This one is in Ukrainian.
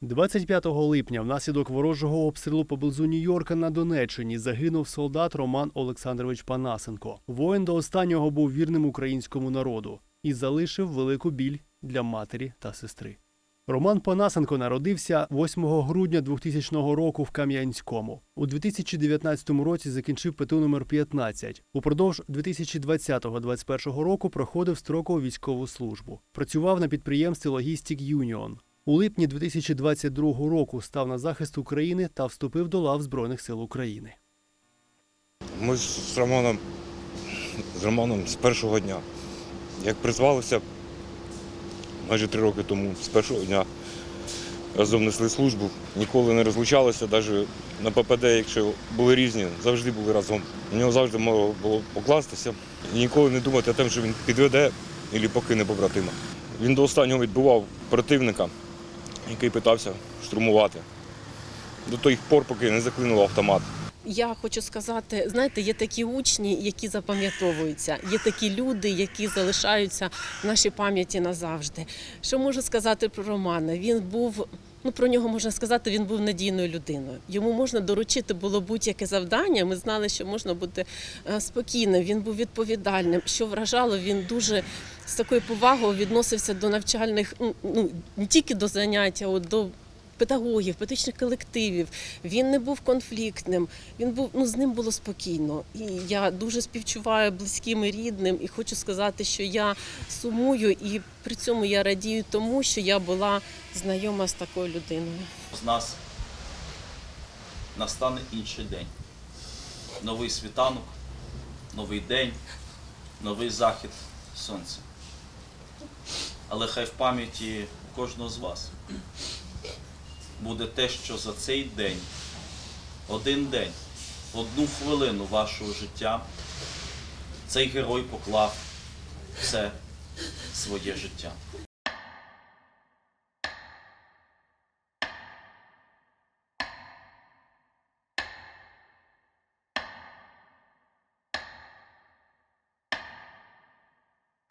25 липня внаслідок ворожого обстрілу поблизу Нью-Йорка на Донеччині загинув солдат Роман Олександрович Панасенко. Воїн до останнього був вірним українському народу і залишив велику біль для матері та сестри. Роман Панасенко народився 8 грудня 2000 року в Кам'янському. У 2019 році закінчив ПТУ номер 15. Упродовж 2020-2021 року проходив строкову військову службу. Працював на підприємстві Логістік Юніон. У липні 2022 року став на захист України та вступив до лав Збройних сил України. Ми з Романом, з Романом з першого дня. Як призвалися майже три роки тому, з першого дня разом несли службу, ніколи не розлучалися, навіть на ППД, якщо були різні, завжди були разом. У нього завжди можна було покластися і ніколи не думати о тому, що він підведе або покине побратима. Він до останнього відбував противника, який питався штурмувати. До тих пор, поки не заклинув автомат. Я хочу сказати, знаєте, є такі учні, які запам'ятовуються, є такі люди, які залишаються в нашій пам'яті назавжди. Що можу сказати про Романа? Він був. Ну, про нього можна сказати, він був надійною людиною. Йому можна доручити було будь-яке завдання. Ми знали, що можна бути е, спокійним. Він був відповідальним. Що вражало, він дуже з такою повагою відносився до навчальних, ну, не тільки до занять, а до педагогів, педагогічних колективів. Він не був конфліктним. Він був ну з ним було спокійно. І я дуже співчуваю близьким і рідним. І хочу сказати, що я сумую, і при цьому я радію тому, що я була знайома з такою людиною. з нас настане інший день. Новий світанок, новий день, новий захід сонця. Але хай в пам'яті кожного з вас буде те, що за цей день, один день, одну хвилину вашого життя цей герой поклав все своє життя.